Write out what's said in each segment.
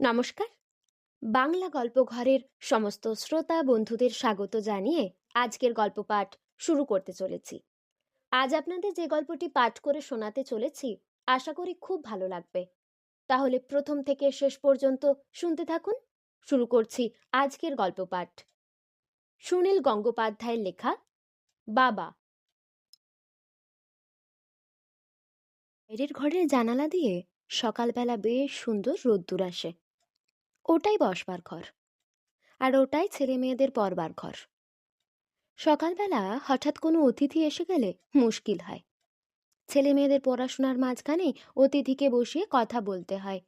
নমস্কার। বাংলা গল্প ঘরের সমস্ত শ্রোতা বন্ধুদের স্বাগত জানিয়ে আজকের গল্প পাঠ শুরু করতে চলেছি। আজ আপনাদের যে গল্পটি পাঠ করে শোনাতে চলেছি, আশা করি খুব ভালো লাগবে। তাহলে প্রথম থেকে শেষ পর্যন্ত শুনতে থাকুন। শুরু করছি আজকের গল্প পাঠ। সুনীল গঙ্গোপাধ্যায়ের লেখা, বাবা। বাইরের ঘরের জানালা দিয়ে সকালবেলা বেশ সুন্দর রোদ্দুর আসে। ওটাই বসবার ঘর। আর ওটাই ছেলে মেয়েদের পরবার ঘর। সকালবেলা হঠাৎ কোনো অতিথি এসে গেলে মুশকিল হয়। ছেলে মেয়েদের পড়াশোনার মাঝখানে অতিথিকে বসিয়ে কথা বলতে হয়।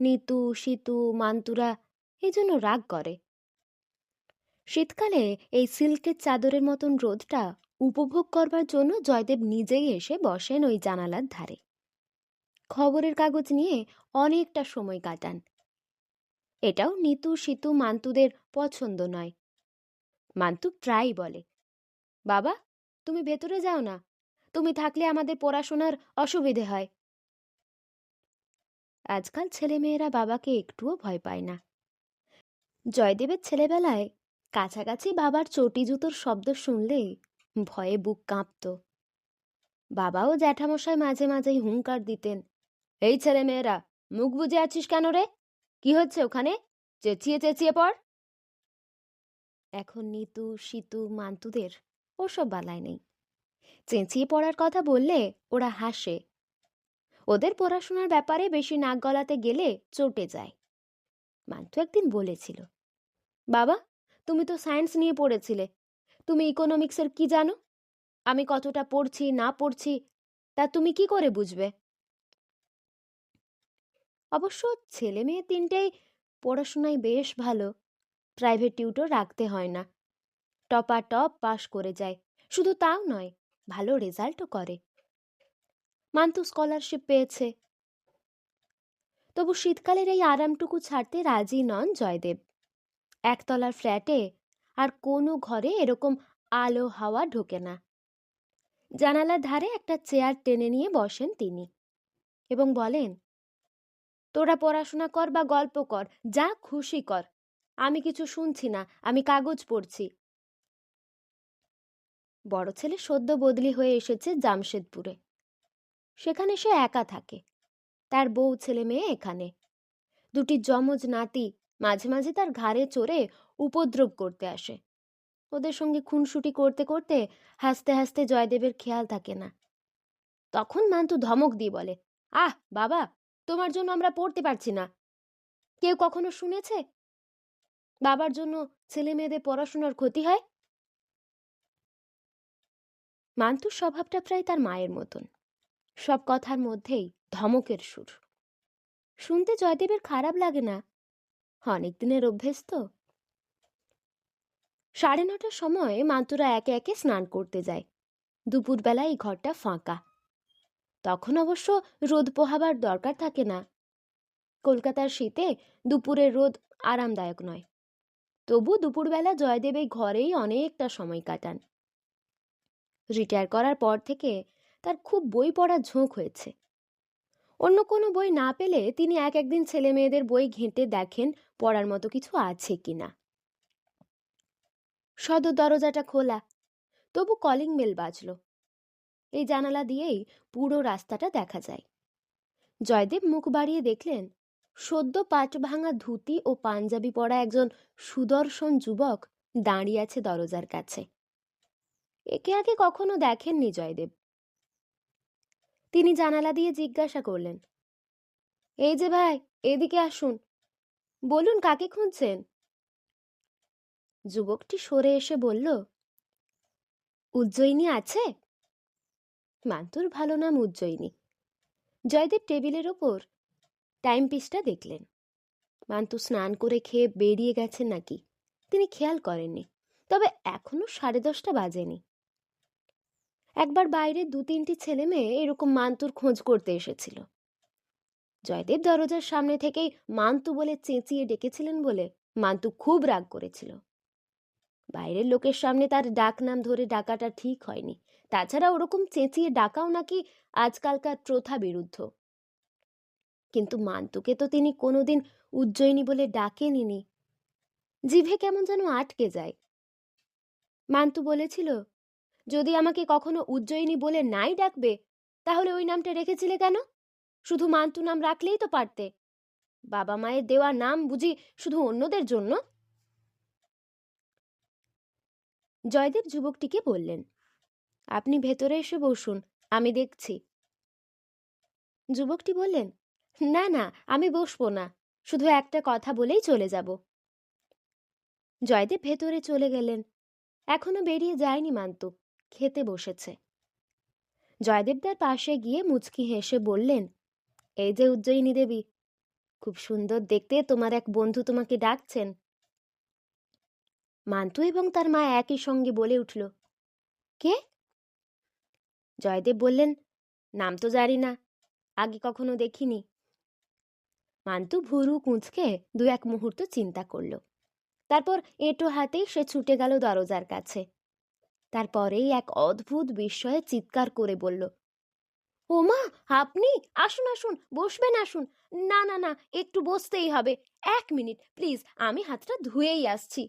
নিতু, সিতু, মান্তুরা এই জন্য রাগ করে। শীতকালে এই সিল্কের চাদরের মতন রোদটা উপভোগ করবার জন্য জয়দেব নিজেই এসে বসেন ওই জানালার ধারে। খবরের কাগজ নিয়ে অনেকটা সময় কাটান। এটাও নিতু, সিতু, মান্তুদের পছন্দ নয়। মান্তু প্রায়ই বলে, বাবা, তুমি ভেতরে যাও না। তুমি থাকলে আমাদের পড়াশোনার অসুবিধে হয়। আজকাল ছেলেমেয়েরা বাবাকে একটুও ভয় পায় না। জয়দেবের ছেলেবেলায় কাছাকাছি বাবার চটি জুতোর শব্দ শুনলেই ভয়ে বুক কাঁপত। বাবাও জ্যাঠামশায় মাঝে মাঝেই হুঙ্কার দিতেন, এই ছেলেমেয়েরা, মুখ বুজে আছিস কেন রে? কি হচ্ছে ওখানে? চেঁচিয়ে চেঁচিয়ে পড় এখন নিতু, সিতু, মান্তুদের ওসব বালায় নেই। চেঁচিয়ে পড়ার কথা বললে ওরা হাসে। ওদের পড়াশোনার ব্যাপারে বেশি নাক গলাতে গেলে চটে যায়। মান্তু একদিন বলেছিল, বাবা, তুমি তো সায়েন্স নিয়ে পড়েছিলে। তুমি ইকোনমিক্সের কি জানো? আমি কতটা পড়ছি, না পড়ছি, তা তুমি কি করে বুঝবে? অবশ্য ছেলে মেয়ে তিনটেই পড়াশোনায় বেশ ভালো। প্রাইভেট টিউটর রাখতে হয় না। টপা টপ পাশ করে যায়। শুধু তাও নয়, ভালো রেজাল্টও করে। মান্তু স্কলারশিপ পেয়েছে। তবু শীতকালের এই আরামটুকু ছাড়তে রাজি নন জয়দেব। একতলার ফ্ল্যাটে আর কোনো ঘরে এরকম আলো হাওয়া ঢোকে না। জানালার ধারে একটা চেয়ার টেনে নিয়ে বসেন তিনি এবং বলেন তোরা পড়াশোনা কর বা গল্প কর, যা খুশি কর। আমি কিছু শুনছি না, আমি কাগজ পড়ছি। বড় ছেলে সদ্য বদলি হয়ে এসেছে জামশেদপুরে। সেখানে সে একা থাকে। তার বউ ছেলে মেয়ে এখানে। দুটি যমজ নাতি মাঝে মাঝে তার ঘাড়ে চড়ে উপদ্রব করতে আসে। ওদের সঙ্গে খুনসুটি করতে করতে হাসতে হাসতে জয়দেবের খেয়াল থাকে না। তখন মান্তু ধমক দিয়ে বলে, আহ, বাবা! তোমার জন্য আমরা পড়তে পারছি না। কেউ কখনো শুনেছে? বাবার জন্য ছেলে মেয়েদের পড়াশোনার ক্ষতি হয়? মান্তুর স্বভাবটা প্রায় তার মায়ের মতন। সব কথার মধ্যেই ধমকের সুর। শুনতে জয়দেবের খারাপ লাগে না। অনেক দিনের অভ্যেস তো। সাড়ে নটার সময় মান্তুরা একে একে স্নান করতে যায়। দুপুরবেলা এই ঘরটা ফাঁকা। তখন অবশ্য রোদ পোহাবার দরকার থাকে না। কলকাতার শীতে দুপুরের রোদ আরামদায়ক নয়। তবু দুপুরবেলা জয়দেব এই ঘরেই অনেকটা সময় কাটান। রিটায়ার করার পর থেকে তার খুব বই পড়ার ঝোঁক হয়েছে। অন্য কোনো বই না পেলে তিনি এক একদিন ছেলে মেয়েদের বই ঘেঁটে দেখেন পড়ার মতো কিছু আছে কিনা। সদর দরজাটা খোলা, তবু কলিং বেল বাজল। এই জানালা দিয়েই পুরো রাস্তাটা দেখা যায়। জয়দেব মুখ বাড়িয়ে দেখলেন, সদ্য পাট ভাঙা ধুতি ও পাঞ্জাবি পরা একজন সুদর্শন যুবক দাঁড়িয়ে আছে দরজার কাছে। একে আগে কখনো দেখেননি জয়দেব। তিনি জানালা দিয়ে জিজ্ঞাসা করলেন, এই যে ভাই, এদিকে আসুন। বলুন, কাকে খুঁজছেন? যুবকটি সরে এসে বলল, উজ্জয়িনী আছে? মান্তুর ভালো নাম উজ্জয়িনী। জয়দেব টেবিলের ওপর টাইম পিসটা দেখলেন। মান্তু স্নান করে খেয়ে বেরিয়ে গেছেন নাকি? তিনি খেয়াল করেননি, তবে এখনও সাড়ে দশটা বাজেনি। একবার বাইরে দু তিনটি ছেলে মেয়ে এরকম মান্তুর খোঁজ করতে এসেছিল। জয়দেব দরজার সামনে থেকেই মান্তু বলে চেঁচিয়ে ডেকেছিলেন বলে মান্তু খুব রাগ করেছিল। বাইরের লোকের সামনে তার ডাক নাম ধরে ডাকাটা ঠিক হয়নি। তাছাড়া ওরকম চেঁচিয়ে ডাকাও নাকি আজকালকার প্রথা বিরুদ্ধ। কিন্তু মান্তুকে তো তিনি কোনোদিন উজ্জয়িনী বলে ডাকেনি জিভে কেমন যেন আটকে যায়। মান্তু বলেছিল, যদি আমাকে কখনো উজ্জয়িনী বলে নাই ডাকবে, তাহলে ওই নামটা রেখেছিলে কেন? শুধু মান্তু নাম রাখলেই তো পারতে। বাবা মায়ের দেওয়া নাম বুঝি শুধু অন্যদের জন্য? জয়দেব যুবকটিকে বললেন আপনি ভেতরে এসে বসুন, আমি দেখছি। যুবকটি বললেন, না না, আমি বসবো না, শুধু একটা কথা বলেই চলে যাব। জয়দেব ভেতরে চলে গেলেন। এখনও বেরিয়ে যায়নি মান্তু, খেতে বসেছে। জয়দেবদার পাশে গিয়ে মুচকি হেসে বললেন, এই যে উজ্জয়িনী দেবী, খুব সুন্দর দেখতে তোমার এক বন্ধু তোমাকে ডাকছেন। মান্তু এবং তার মা একই সঙ্গে বলে উঠল, কে? জয়দেব বললেন, নাম তো জানি না, আগে কখনো দেখিনি। মান্তু ভুরু কুঁচকে দু এক মুহূর্ত চিন্তা করল। তারপর এঁটো হাতেই সে ছুটে গেল দরজার কাছে। তারপরেই এক অদ্ভুত বিস্ময়ে চিৎকার করে বলল, ও মা, আপনি? আসুন আসুন, বসবেন, আসুন। না না না, একটু বসতেই হবে। এক মিনিট, প্লিজ, আমি হাতটা ধুয়েই আসছি।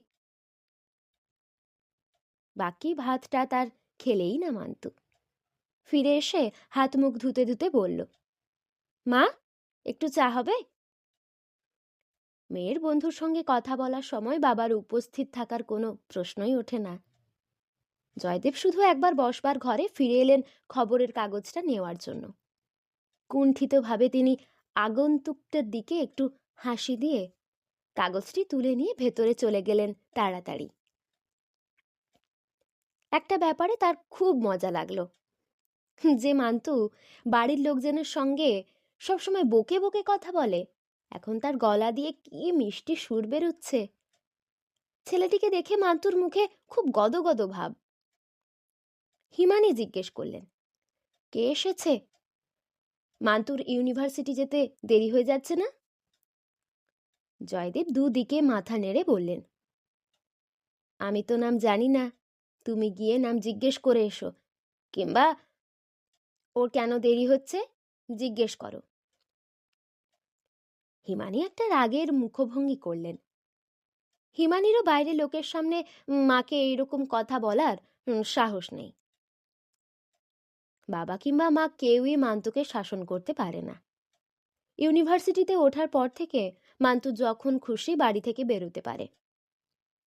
বাকি ভাতটা তার খেলেই না মান্তু। ফিরে এসে হাত মুখ ধুতে ধুতে বলল, মা, একটু চা হবে? মেয়ের বন্ধুর সঙ্গে কথা বলার সময় বাবার উপস্থিত থাকার কোনো প্রশ্নই ওঠে না। জয়দেব শুধু একবার বসবার ঘরে ফিরে এলেন খবরের কাগজটা নেওয়ার জন্য। কুণ্ঠিতভাবে তিনি আগন্তুকটার দিকে একটু হাসি দিয়ে কাগজটি তুলে নিয়ে ভেতরে চলে গেলেন তাড়াতাড়ি। একটা ব্যাপারে তার খুব মজা লাগল। যে মান্তু বাড়ির লোকজনের সঙ্গে সবসময় বকে বকে কথা বলে, এখন তার গলা দিয়ে কি মিষ্টি সুর বেরোচ্ছে। ছেলেটিকে দেখে মান্তুর মুখে খুব গদগদ ভাব। হিমানি জিজ্ঞেস করলেন, কে এসেছে? মান্তুর ইউনিভার্সিটি যেতে দেরি হয়ে যাচ্ছে না? জয়দেব দুদিকে মাথা নেড়ে বললেন, আমি তো নাম জানি না, তুমি গিয়ে নাম জিজ্ঞেস করে এসো, কিংবা ওর কেন দেরি হচ্ছে? জিজ্ঞেস করো। হিমানি একটা রাগের মুখভঙ্গি করলেন। হিমানিরও বাইরে লোকের সামনে মাকে এইরকম কথা বলার সাহস নেই। বাবা কিংবা মা কেউই মান্তুকে শাসন করতে পারে না। ইউনিভার্সিটিতে ওঠার পর থেকে মান্তু যখন খুশি বাড়ি থেকে বেরোতে পারে।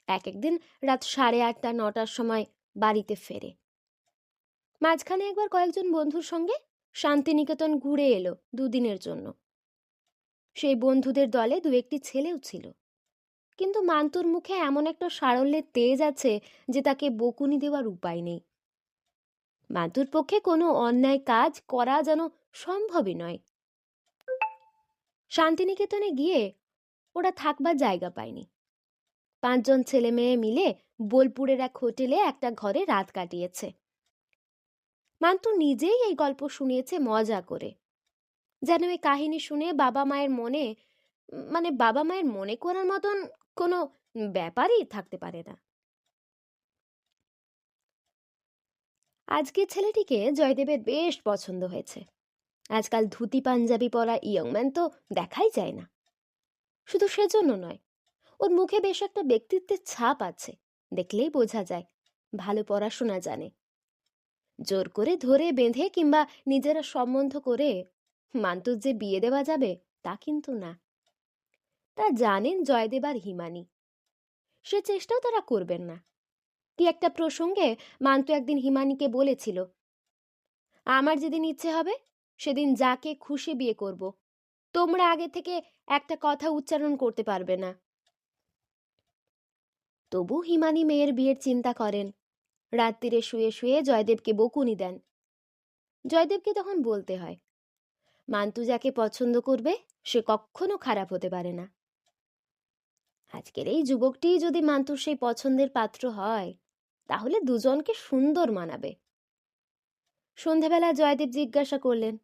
এক একদিন রাত সাড়ে আটটা, নটার সময় বাড়িতে ফেরে। মাঝখানে একবার কয়েকজন বন্ধুর সঙ্গে শান্তিনিকেতন ঘুরে এলো দুদিনের জন্য। সেই বন্ধুদের দলে দু একটি ছেলেও ছিল। কিন্তু মান্তুর মুখে এমন একটা সারল্যের তেজ আছে যে তাকে বকুনি দেওয়ার উপায় নেই। মান্তুর পক্ষে কোনো অন্যায় কাজ করা যেন সম্ভবই নয়। শান্তিনিকেতনে গিয়ে ওরা থাকবার জায়গা পায়নি। পাঁচজন ছেলে মেয়ে মিলে বোলপুরের এক হোটেলে একটা ঘরে রাত কাটিয়েছে। মান্তু নিজেই এই গল্প শুনিয়েছে মজা করে। যেন এই কাহিনী শুনে বাবা মায়ের মনে মানে বাবা মায়ের মনে করার মতন কোনো ব্যাপারই থাকতে পারে না। আজকের ছেলেটিকে জয়দেবের বেশ পছন্দ হয়েছে। আজকাল ধুতি পাঞ্জাবি পরা ইয়ংম্যান তো দেখাই যায় না। শুধু সেজন্য নয়, ওর মুখে বেশ একটা ব্যক্তিত্বের ছাপ আছে, দেখলেই বোঝা যায়, ভালো পড়াশোনা জানে। জোর করে ধরে বেঁধে কিংবা নিজেরা সম্বন্ধ করে মান্তুর যে বিয়ে দেওয়া যাবে, তা কিন্তু না। তা জানেন জয়দেব আর হিমানি। সে চেষ্টাও তারা করবেন না। কি একটা প্রসঙ্গে মান্তু একদিন হিমানিকে বলেছিল, আমার যেদিন ইচ্ছে হবে, সেদিন যাকে খুশি বিয়ে করব। তোমরা আগে থেকে একটা কথা উচ্চারণ করতে পারবে না। তবু হিমানি মেয়ের বিয়ের চিন্তা করেন। রাত্রিরে শুয়ে শুয়ে জয়দেবকে বকুনি দেন। জয়দেবকে তখন বলতে হয়, মান্তু যাকে পছন্দ করবে, সে কখনো খারাপ হতে পারে না। আজকের এই যুবকটি যদি মান্তুর সেই পছন্দের পাত্র হয়, তাহলে দুজনকে সুন্দর মানাবে সন্ধেবেলা জয়দেব জিজ্ঞাসা করলেন,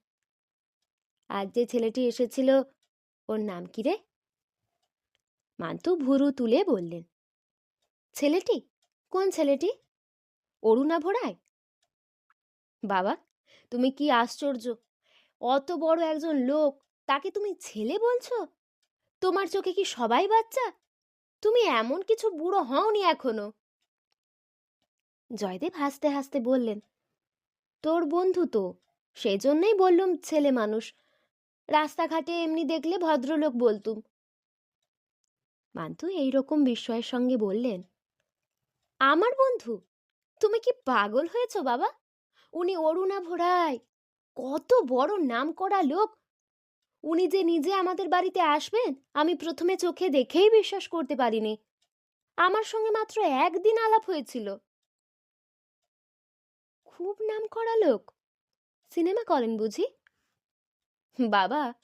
আজ যে ছেলেটি এসেছিল, ওর নাম কি রে মান্তু ভুরু তুলে বললেন, ছেলেটি? কোন ছেলেটি? অরুণা ভোড়ায় বাবা, তুমি কি আশ্চর্য। অত বড় একজন লোক, তাকে তুমি ছেলে বলছো? তোমার চোখে কি সবাই বাচ্চা? তুমি এমন কিছু বুড়ো হওনি এখনও। জয়দেব হাসতে হাসতে বললেন, তোর বন্ধু তো, সেজন্যই বললুম ছেলে মানুষ। রাস্তাঘাটে এমনি দেখলে ভদ্রলোক বলতুম। মান্তু এইরকম বিস্ময়ের সঙ্গে বললেন, আমার বন্ধু? তুমি কি পাগল হয়েছ, বাবা? উনি অরুণা ভোড়াই। কত বড় নাম করা লোক। উনি যে নিজে আমাদের বাড়িতে আসবেন, আমি প্রথমে চোখে দেখেই বিশ্বাস করতে পারিনি। আমার সঙ্গে মাত্র একদিন আলাপ হয়েছিল। খুব নাম করা লোক। সিনেমা করেন বুঝি? বাবা,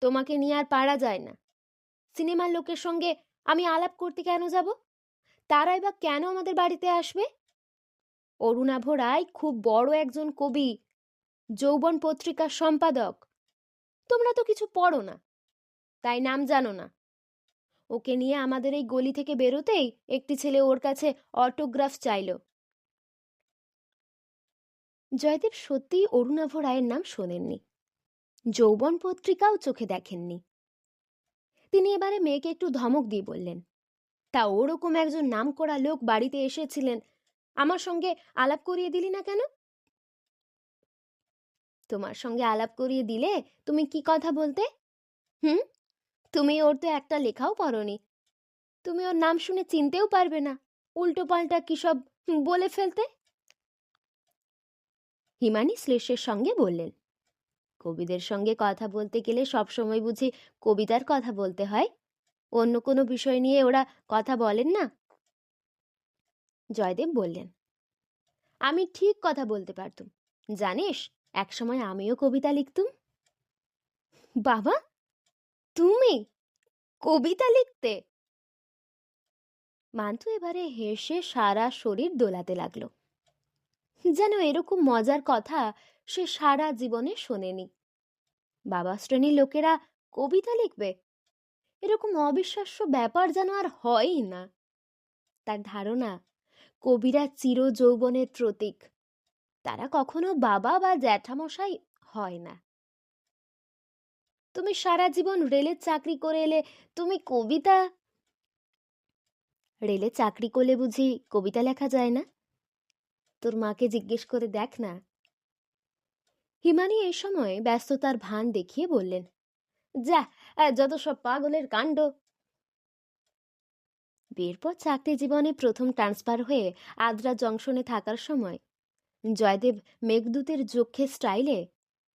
তোমাকে নিয়ে আর পারা যায় না। সিনেমার লোকের সঙ্গে আমি আলাপ করতে কেন যাব? তারাই বা কেন আমাদের বাড়িতে আসবে? অরুণাভ রায় খুব বড় একজন কবি, যৌবন পত্রিকার সম্পাদক। তোমরা তো কিছু পড়ো না, তাই নাম জানো না। ওকে নিয়ে আমাদের এই গলি থেকে বেরোতেই একটি ছেলে ওর কাছে অটোগ্রাফ চাইলো। জয়দেব সত্যিই অরুণাভ রায়ের নাম শোনেননি, যৌবন পত্রিকাও চোখে দেখেননি। তিনি এবারে মেয়েকে একটু ধমক দিয়ে বললেন, তা ওরকম একজন নাম করা লোক বাড়িতে এসেছিলেন আমার সঙ্গে আলাপ করিয়ে দিলি না কেন? তোমার সঙ্গে আলাপ করিয়ে দিলে তুমি কি কথা বলতে? হুম? তুমি ওর তো একটা লেখাও পড়নি। তুমি ওর নাম শুনে চিনতেও পারবে না। উল্টো পাল্টা কি সব বলে ফেলতে? হিমানি শ্লেষের সঙ্গে বললেন, কবিদের সঙ্গে কথা বলতে গেলে সবসময় বুঝি কবিতার কথা বলতে হয়। অন্য কোনো বিষয় নিয়ে ওরা কথা বলেন না? জয়দেব বললেন, আমি ঠিক কথা বলতে পারতুম। জানিস, একসময় আমিও কবিতা লিখতুম? বাবা, তুমি? কবিতা লিখতে? মান্তু এবারে হেসে সারা শরীর দোলাতে লাগল। যেন এরকম মজার কথা সে সারা জীবনে শোনেনি। বাবা শ্রেণির লোকেরা কবিতা লিখবে? এরকম অবিশ্বাস্য ব্যাপার যেন আর হয়ই না। তার ধারণা কবিরা চির যৌবনের প্রতীক। তারা কখনো বাবা বা জ্যাঠামশাই হয় না। তুমি সারা জীবন রেলের চাকরি করে এলে তুমি কবিতা রেলে চাকরি করলে বুঝি কবিতা লেখা যায় না? তোর মাকে জিজ্ঞেস করে দেখ না। হিমানি এই সময় ব্যস্ততার ভান দেখিয়ে বললেন, যা যত সব পাগলের কাণ্ড বিয়ের পর চাকরি জীবনে প্রথম ট্রান্সফার হয়ে আদ্রা জংশনে থাকার সময় জয়দেব মেঘদূতের যক্ষে স্টাইলে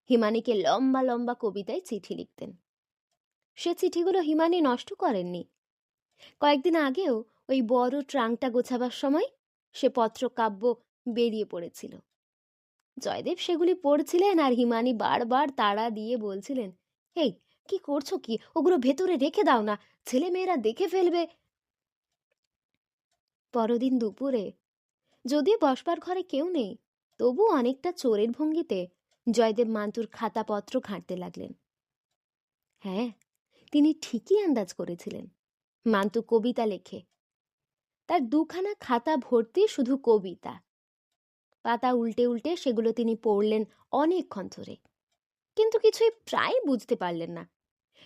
হিমানিকে লম্বা লম্বা কবিতায় চিঠি লিখতেন। সে চিঠিগুলো হিমানি নষ্ট করেননি। কয়েকদিন আগেও ওই বড় ট্রাঙ্কটা গোছাবার সময় সে পত্রকাব্য বেরিয়ে পড়েছিল। জয়দেব সেগুলি পড়ছিলেন আর হিমানি বারবার তাড়া দিয়ে বলছিলেন এই কি করছ কি? ওগুলো ভেতরে রেখে দাও না। ছেলে মেয়েরা দেখে ফেলবে। পরদিন দুপুরে। যদিও বসবার ঘরে কেউ নেই, তবু অনেকটা চোরের ভঙ্গিতে জয়দেব মান্তুর খাতাপত্র ঘাঁটতে লাগলেন। হ্যাঁ তিনি ঠিকই আন্দাজ করেছিলেন, মান্তু কবিতা লেখে। তার দুখানা খাতা ভর্তি শুধু কবিতা। পাতা উল্টে উল্টে সেগুলো তিনি পড়লেন অনেকক্ষণ ধরে কিন্তু কিছুই প্রায় বুঝতে পারলেন না।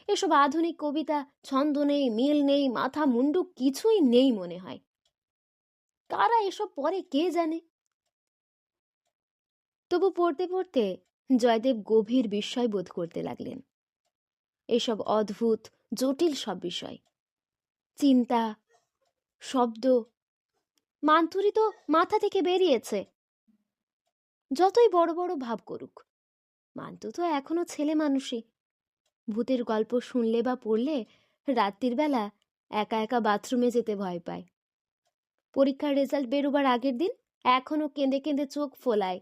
এসব আধুনিক কবিতা, ছন্দ নেই, মিল নেই, মাথা মুন্ডু কিছুই নেই মনে হয়। কারা এসব পরে কে জানে? তবু পড়তে পড়তে জয়দেব গভীর বিস্ময় বোধ করতে লাগলেন। এসব অদ্ভুত, জটিল সব বিষয়। চিন্তা, শব্দ মান্তুরি তো মাথা থেকে বেরিয়েছে। যতই বড় বড় ভাব করুক মান্তু তো এখনও ছেলে মানুষই। ভূতের গল্প শুনলে বা পড়লে রাত্রির বেলা একা একা বাথরুমে যেতে ভয় পায়। পরীক্ষার রেজাল্ট বেরোবার আগের দিন এখনও কেঁদে কেঁদে চোখ ফোলায়।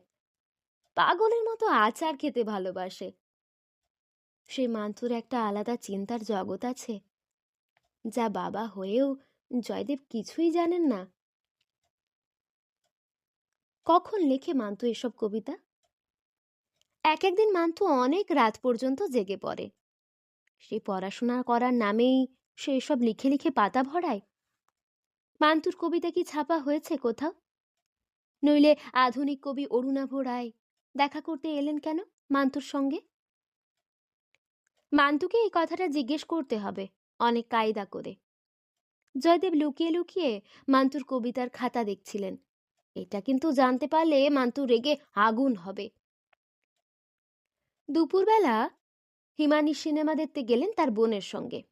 পাগলের মতো আচার খেতে ভালোবাসে। সে মান্তুর একটা আলাদা চিন্তার জগৎ আছে, যা বাবা হয়েও জয়দেব কিছুই জানেন না। কখন লেখে মান্তু এসব কবিতা? এক একদিন মান্তু অনেক রাত পর্যন্ত জেগে পড়ে। সে পড়াশোনা করার নামেই সে এসব লিখে লিখে পাতা ভরায়। মান্তুর কবিতা কি ছাপা হয়েছে কোথাও? নইলে আধুনিক কবি অরুণাভ রায় দেখা করতে এলেন কেন মান্তুর সঙ্গে? মান্তুকে এই কথাটা জিজ্ঞেস করতে হবে অনেক কায়দা করে। জয়দেব লুকিয়ে লুকিয়ে মান্তুর কবিতার খাতা দেখছিলেন। এটা কিন্তু জানতে পারলে মান্তু রেগে আগুন হবে। দুপুরবেলা হিমানি সিনেমা দেখতে গেলেন তার বোনের সঙ্গে।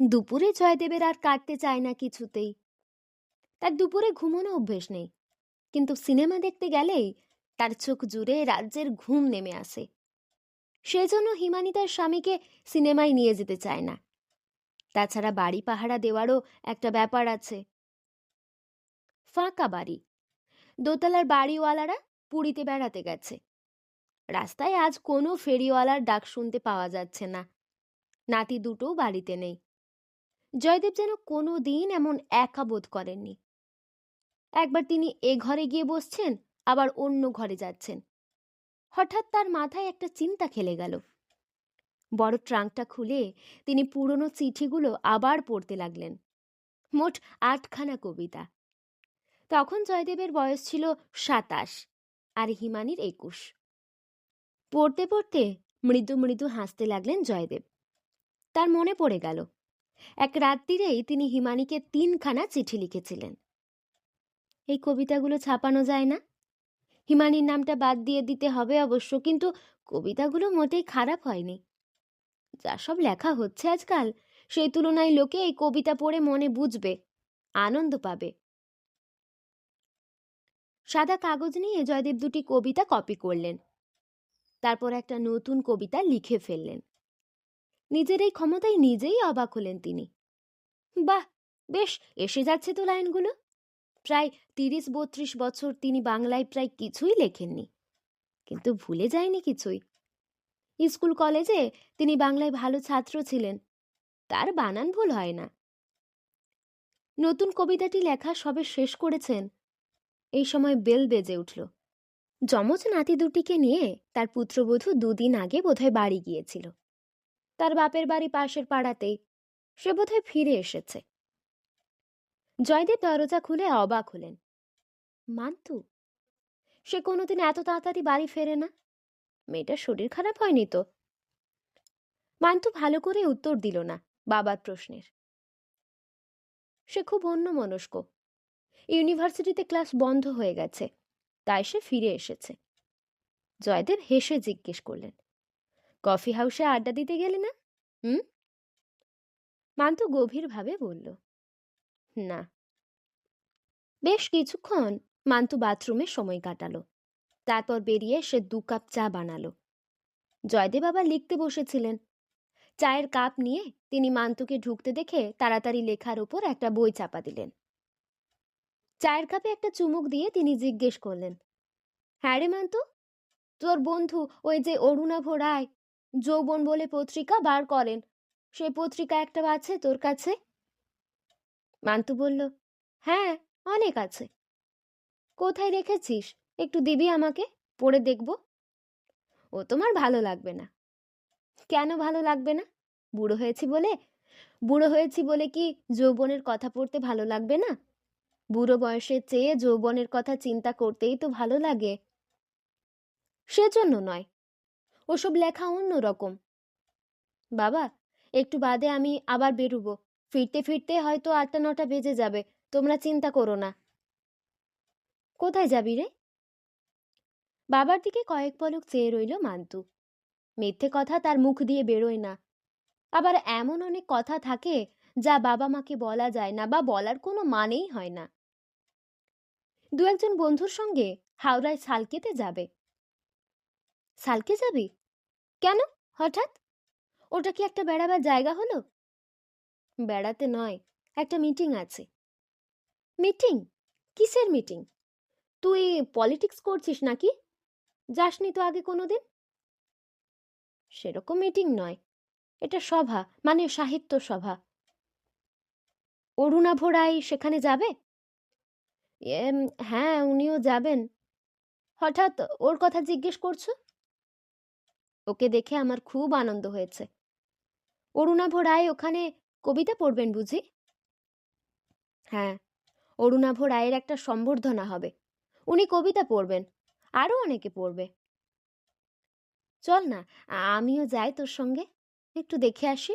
দুপুরে জয়দেবের আর কাটতে চায় না কিছুতেই। তার দুপুরে ঘুমোনো অভ্যেস নেই। কিন্তু সিনেমা দেখতে গেলেই তার চোখ জুড়ে রাজ্যের ঘুম নেমে আসে। সেজন্য হিমানি তার স্বামীকে সিনেমায় নিয়ে যেতে চায় না। তাছাড়া বাড়ি পাহারা দেওয়ারও একটা ব্যাপার আছে। ফাঁকা বাড়ি। দোতলার বাড়িওয়ালারা পুরীতে বেড়াতে গেছে। রাস্তায় আজ কোনো ফেরিওয়ালার ডাক শুনতে পাওয়া যাচ্ছে না। নাতি দুটোও বাড়িতে নেই। জয়দেব যেন কোনো দিন এমন একা বোধ করেননি। একবার তিনি এ ঘরে গিয়ে বসছেন, আবার অন্য ঘরে যাচ্ছেন। হঠাৎ তার মাথায় একটা চিন্তা খেলে গেল। বড় ট্রাঙ্কটা খুলে তিনি পুরনো চিঠিগুলো আবার পড়তে লাগলেন। মোট আটখানা কবিতা। তখন জয়দেবের বয়স ছিল সাতাশ আর হিমানির একুশ। পড়তে পড়তে মৃদু মৃদু হাসতে লাগলেন জয়দেব। তার মনে পড়ে গেল এক রাত্রিরেই তিনি হিমানিকে তিনখানা চিঠি লিখেছিলেন। এই কবিতাগুলো ছাপানো যায় না। হিমানির নামটা বাদ দিয়ে দিতে হবে অবশ্য, কিন্তু কবিতাগুলো মোটেই খারাপ হয়নি। যা সব লেখা হচ্ছে আজকাল, সেই তুলনায় লোকে এই কবিতা পড়ে মনে বুঝবে, আনন্দ পাবে। সাদা কাগজ নিয়ে জয়দেব দুটি কবিতা কপি করলেন। তারপর একটা নতুন কবিতা লিখে ফেললেন। নিজের এই ক্ষমতায় নিজেই অবাক হলেন তিনি। বাহ! বেশ, এসে যাচ্ছে তো লাইনগুলো। প্রায় তিরিশ বত্রিশ বছর তিনি বাংলায় প্রায় কিছুই লেখেননি। কিন্তু ভুলে যায়নি কিছুই। স্কুল কলেজে তিনি বাংলায় ভালো ছাত্র ছিলেন। তার বানান ভুল হয় না। নতুন কবিতাটি লেখা সবে শেষ করেছেন। এই সময় বেল বেজে উঠল। যমজ নাতি দুটিকে নিয়ে তার পুত্রবধূ দুদিন আগে বোধহয় বাড়ি গিয়েছিল। তার বাপের বাড়ি পাশের পাড়াতেই। সে বোধহয় ফিরে এসেছে। জয়দেব দরজা খুলে অবাক হলেন। মান্তু, সে কোনোদিন এত তাড়াতাড়ি বাড়ি ফেরে না? মেয়েটার শরীর খারাপ হয়নি তো? মান্তু ভালো করে উত্তর দিল না বাবার প্রশ্নের। সে খুব অন্যমনস্ক। ইউনিভার্সিটিতে ক্লাস বন্ধ হয়ে গেছে, তাই সে ফিরে এসেছে। জয়দেব হেসে জিজ্ঞেস করলেন কফি হাউসে আড্ডা দিতে গেলে না? হুম? মান্তু গভীরভাবে বলল, না। বেশ কিছুক্ষণ মান্তু বাথরুমে সময় কাটালো। তারপর বেরিয়ে সে দু কাপ চা বানালো। জয়দেব আবার লিখতে বসেছিলেন। চায়ের কাপ নিয়ে তিনি মান্তুকে ঢুকতে দেখে তাড়াতাড়ি লেখার উপর একটা বই চাপা দিলেন। চায়ের কাপে একটা চুমুক দিয়ে তিনি জিজ্ঞেস করলেন হ্যাঁ রে মান্তু, তোর বন্ধু ওই যে অরুণাভ রায় যৌবন বলে পত্রিকা বার করেন। সেই পত্রিকা একটা আছে তোর কাছে? মান্তু বলল হ্যাঁ অনেক আছে। কোথায় রেখেছিস একটু দিবি আমাকে? পড়ে দেখব। ও তোমার ভালো লাগবে না। কেন ভালো লাগবে না? বুড়ো হয়েছি বলে? বুড়ো হয়েছি বলে কি যৌবনের কথা পড়তে ভালো লাগবে না? বুড়ো বয়সের চেয়ে যৌবনের কথা চিন্তা করতেই তো ভালো লাগে। সেজন্য নয়। ওসব লেখা অন্য রকম। বাবা, একটু বাদে আমি আবার বেরুবো। ফিরতে ফিরতে হয়তো আটটা নটা বেজে যাবে, তোমরা চিন্তা করো না। কোথায় যাবি রে? বাবার দিকে কয়েক পলক চেয়ে রইল মান্তু। মিথ্যে কথা তার মুখ দিয়ে বেরোয় না। আবার এমন অনেক কথা থাকে যা বাবা মাকে বলা যায় না বা বলার কোনো মানেই হয় না। দু একজন বন্ধুর সঙ্গে হাওড়ায় সালকেতে যাবে। সালকে যাবি? কেন? হঠাৎ? ওটা কি একটা বেড়াবার জায়গা হলো? বেড়াতে নয়, একটা মিটিং আছে। মিটিং? কিসের মিটিং? তুই পলিটিক্স করছিস নাকি? যাসনি তো আগে কোনোদিন? সেরকম মিটিং নয়, এটা সভা মানে সাহিত্য সভা। অরুণা রায় সেখানে যাবে? হ্যাঁ উনিও যাবেন। হঠাৎ ওর কথা জিজ্ঞেস করছ? ওকে দেখে আমার খুব আনন্দ হয়েছে। অরুণাভ রায় ওখানে কবিতা পড়বেন বুঝি? হ্যাঁ অরুণাভ রায়ের একটা সম্বর্ধনা হবে। উনি কবিতা পড়বেন, আরও অনেকে পড়বে। চল না আমিও যাই তোর সঙ্গে, একটু দেখে আসি।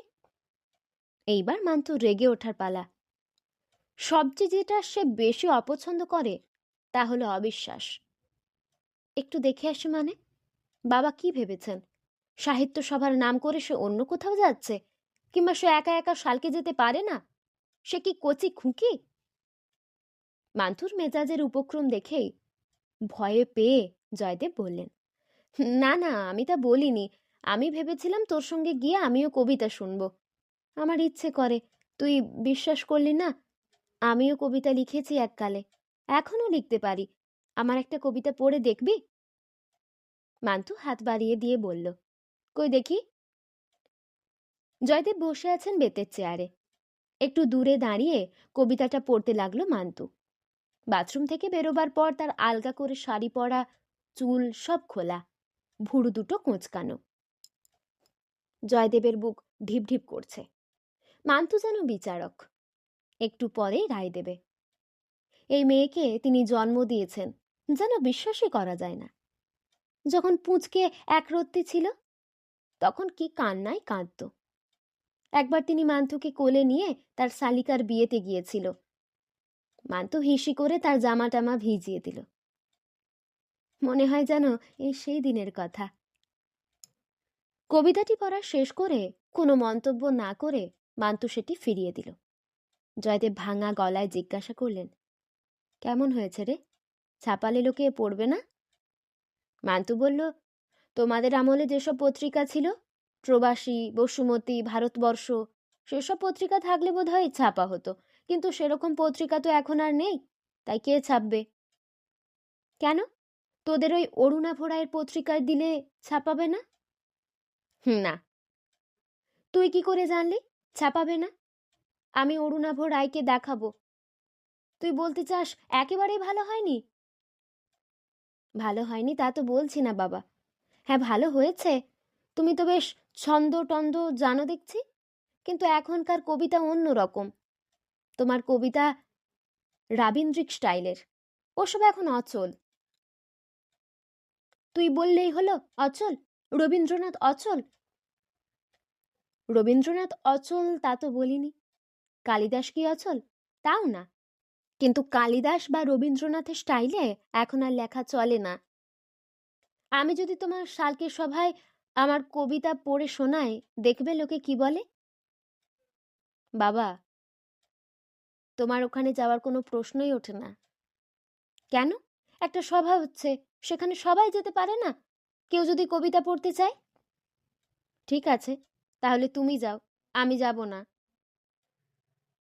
এইবার মান্তু রেগে ওঠার পালা। সবচেয়ে যেটা সে বেশি অপছন্দ করে, তা হলো অবিশ্বাস। একটু দেখে আসি মানে? বাবা কি ভেবেছেন? সাহিত্য সভার নাম করে সে অন্য কোথাও যাচ্ছে? কিংবা সে একা একা শালকে যেতে পারে না? সে কি কচি খুঁকি? মান্থুর মেজাজের উপক্রম দেখেই ভয়ে পেয়ে জয়দেব বললেন, না না, আমি তা বলিনি। আমি ভেবেছিলাম তোর সঙ্গে গিয়ে আমিও কবিতা শুনব। আমার ইচ্ছে করে। তুই বিশ্বাস করলি না? আমিও কবিতা লিখেছি এককালে। এখনও লিখতে পারি। আমার একটা কবিতা পড়ে দেখবি? মান্তু হাত বাড়িয়ে দিয়ে বলল কই দেখি। জয়দেব বসে আছেন বেতের চেয়ারে। একটু দূরে দাঁড়িয়ে কবিতাটা পড়তে লাগল মান্তু বাথরুম থেকে বেরোবার পর তার আলগা করে শাড়ি পরা, চুল সব খোলা, ভুরু দুটো কোঁচকানো। জয়দেবের বুক ঢিপ ঢিপ করছে। মান্তু যেন বিচারক। একটু পরেই রায় দেবে। এই মেয়েকে তিনি জন্ম দিয়েছেন, যেন বিশ্বাসই করা যায় না। যখন পুঁচকে একরত্তি ছিল তখন কি কান্নায় কাঁদত। একবার তিনি মান্তুকে কোলে নিয়ে তার শালিকার বিয়েতে গিয়েছিল। মান্তু হিসি করে তার জামা টামা ভিজিয়ে দিল। মনে হয় যেন এই সেই দিনের কথা। কবিতাটি পড়া শেষ করে কোনো মন্তব্য না করে মান্তু সেটি ফিরিয়ে দিল। জয়দেব ভাঙা গলায় জিজ্ঞাসা করলেন, কেমন হয়েছে রে? ছাপালে লোকে পড়বে না? মান্তু বলল তোমাদের আমলে যেসব পত্রিকা ছিল? প্রবাসী, বসুমতী, ভারতবর্ষ, সেসব পত্রিকা থাকলে বোধ হয় ছাপা হতো কিন্তু সেরকম পত্রিকা তো এখন আর নেই। তাই কে ছাপবে? কেন? তোদের ওই অরুণা ভোড়ায়ের পত্রিকায় দিলে ছাপাবে না? না। তুই কি করে জানলি? ছাপাবে না? আমি অরুণাভ রায়কে দেখাবো। তুই বলতে চাস একেবারেই ভালো হয়নি? ভালো হয়নি তা তো বলছি না বাবা। হ্যাঁ ভালো হয়েছে। তুমি তো বেশ ছন্দ টন্দ জানো দেখছি। কিন্তু এখনকার কবিতা অন্য রকম। তোমার কবিতা রাবীন্দ্রিক স্টাইলের। ওসব এখন অচল। তুই বললেই হলো, অচল? রবীন্দ্রনাথ অচল? রবীন্দ্রনাথ অচল তা তো বলিনি। কালিদাস কি অচল? তাও না। কিন্তু কালিদাস বা রবীন্দ্রনাথের স্টাইলে এখন আর লেখা চলে না। আমি যদি তোমার শালকে সভায় আমার কবিতা পড়ে শোনাই, দেখবে লোকে কি বলে? বাবা, তোমার ওখানে যাওয়ার কোনো প্রশ্নই ওঠে না। কেন? একটা সভা হচ্ছে, সেখানে সবাই যেতে পারে না। কেউ যদি কবিতা পড়তে চায়? ঠিক আছে, তাহলে তুমি যাও, আমি যাব না।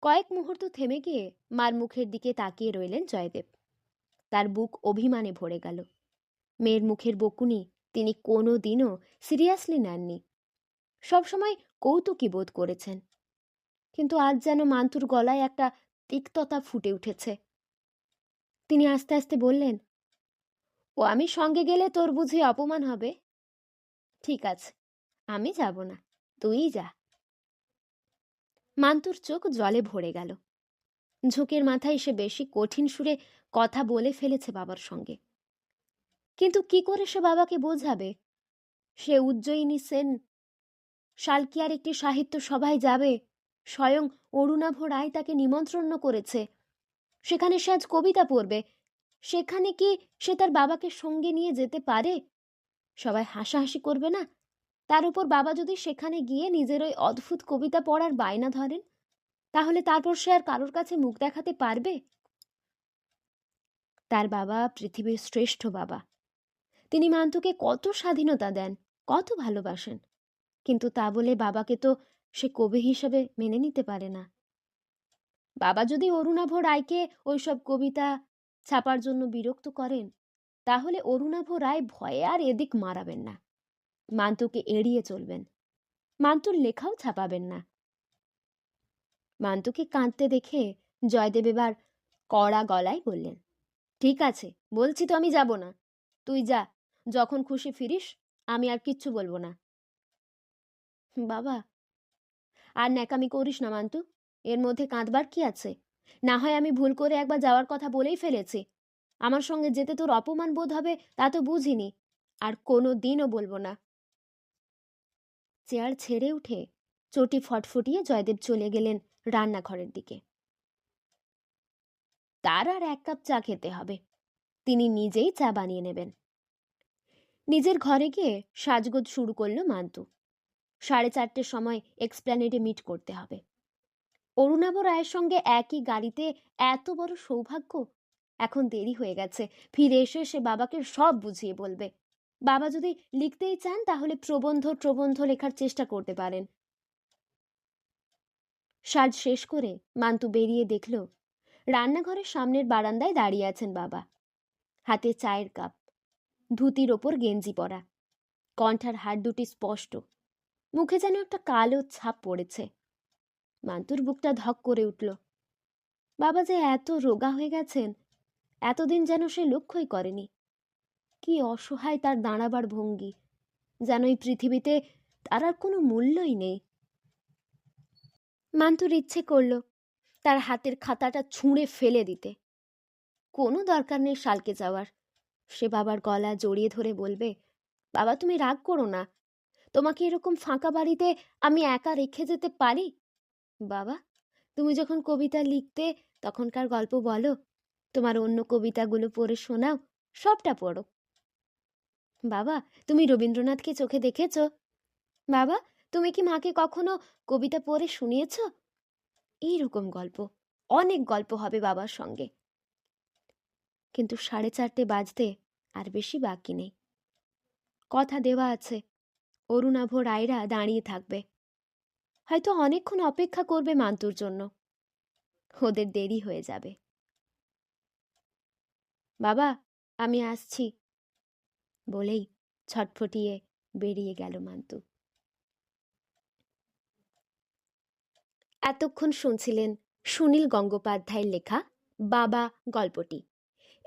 কয়েক মুহূর্ত থেমে গিয়ে মার মুখের দিকে তাকিয়ে রইলেন জয়দেব। তার বুক অভিমানে ভরে গেল। মেয়ের মুখের বকুনি তিনি কোনো দিনও সিরিয়াসলি নেননি। সবসময় কৌতুকী বোধ করেছেন। কিন্তু আজ যেন মান্তুর গলায় একটা তিক্ততা ফুটে উঠেছে। তিনি আস্তে আস্তে বললেন, ও আমি সঙ্গে গেলে তোর বুঝি অপমান হবে? ঠিক আছে, আমি যাব না, তুই যা। মান্তুর চোখ জলে ভরে গেল। ঝোঁকের মাথায় সে বেশি কঠিন সুরে কথা বলে ফেলেছে বাবার সঙ্গে। কিন্তু কি করে সে বাবাকে বোঝাবে? সে উজ্জয়িনী সেন শালকিয়ার একটি সাহিত্য সভায় যাবে, স্বয়ং অরুণাভ রায় তাকে নিমন্ত্রণ করেছে। সেখানে সে আজ কবিতা পড়বে। সেখানে কি সে তার বাবাকে সঙ্গে নিয়ে যেতে পারে? সবাই হাসাহাসি করবে না? তার উপর বাবা যদি সেখানে গিয়ে নিজের ওই অদ্ভুত কবিতা পড়ার বায়না ধরেন, তাহলে তারপর সে আর কারোর কাছে মুখ দেখাতে পারবে? তার বাবা পৃথিবীর শ্রেষ্ঠ বাবা। তিনি মান্তুকে কত স্বাধীনতা দেন, কত ভালোবাসেন। কিন্তু তা বলে বাবাকে তো সে কবি হিসাবে মেনে নিতে পারে না। বাবা যদি অরুণাভ রায়কে ওইসব কবিতা ছাপার জন্য বিরক্ত করেন, তাহলে অরুণাভ রায় ভয়ে আর এদিক মারাবেন না। মান্তুকে এড়িয়ে চলবেন। মান্তুর লেখাও ছাপাবেন না। মান্তুকে কাঁদতে দেখে জয়দেব এবার কড়া গলায় বললেন, ঠিক আছে, বলছি তো আমি যাব না। তুই যা যখন খুশি ফিরিস, আমি আর কিচ্ছু বলব না। বাবা! আর ন্যাকামি করিস না, মান্তু। এর মধ্যে কাঁদবার কি আছে? না হয় আমি ভুল করে একবার যাওয়ার কথা বলেই ফেলেছি। আমার সঙ্গে যেতে তোর অপমান বোধ হবে, তা তো বুঝিনি। আর কোনো দিনও বলব না। চেয়ার ছেড়ে উঠে চটি ফটফটিয়ে জয়দেব চলে গেলেন রান্নাঘরের দিকে। তার আর এক কাপ চা খেতে হবে। তিনি নিজেই চা বানিয়ে নেবেন। নিজের ঘরে গিয়ে সাজগোজ শুরু করল মান্তু সাড়ে চারটের সময় এক্সপ্ল্যানেডে মিট করতে হবে। অরুণাব রায়ের সঙ্গে একই গাড়িতে এত বড় সৌভাগ্য? এখন দেরি হয়ে গেছে। ফিরে এসে সে বাবাকে সব বুঝিয়ে বলবে। বাবা যদি লিখতেই চান, তাহলে প্রবন্ধ প্রবন্ধ লেখার চেষ্টা করতে পারেন। সাজ শেষ করে মান্তু বেরিয়ে দেখল, রান্নাঘরের সামনের বারান্দায় দাঁড়িয়ে আছেন বাবা। হাতে চায়ের কাপ। ধুতির ওপর গেঞ্জি পরা। কণ্ঠার হাড় দুটি স্পষ্ট। মুখে যেন একটা কালো ছাপ পড়েছে। মান্তুর বুকটা ধক করে উঠল। বাবা যে এত রোগা হয়ে গেছেন, এতদিন যেন সে লক্ষ্যই করেনি। কি অসহায় তার দাঁড়াবার ভঙ্গি, যেন এই পৃথিবীতে তার আর কোনো মূল্যই নেই। মান্তুর ইচ্ছে করল তার হাতের খাতাটা ছুঁড়ে ফেলে দিতে। কোনো দরকার নেই শালকে যাওয়ার। সে বাবার গলা জড়িয়ে ধরে বলবে, বাবা, তুমি রাগ করো না। তোমাকে এরকম ফাঁকা বাড়িতে আমি একা রেখে যেতে পারি? বাবা, তুমি যখন কবিতা লিখতে তখনকার গল্প বলো, তোমার অন্য কবিতাগুলো পড়ে শোনাও, সবটা পড়ো। বাবা, তুমি রবীন্দ্রনাথকে চোখে দেখেছ? বাবা, তুমি কি মাকে কখনো কবিতা পড়ে শুনিয়েছ? এইরকম গল্প, অনেক গল্প হবে বাবার সঙ্গে। কিন্তু সাড়ে চারটে বাজতে আর বেশি বাকি নেই। কথা দেওয়া আছে। অরুণাভ রায়রা দাঁড়িয়ে থাকবে। হয়তো অনেকক্ষণ অপেক্ষা করবে মান্তুর জন্য। ওদের দেরি হয়ে যাবে। বাবা, আমি আসছি। বলেই ছটফটিয়ে বেরিয়ে গেল মান্তু। এতক্ষণ শুনছিলেন সুনীল গঙ্গোপাধ্যায়ের লেখা বাবা গল্পটি।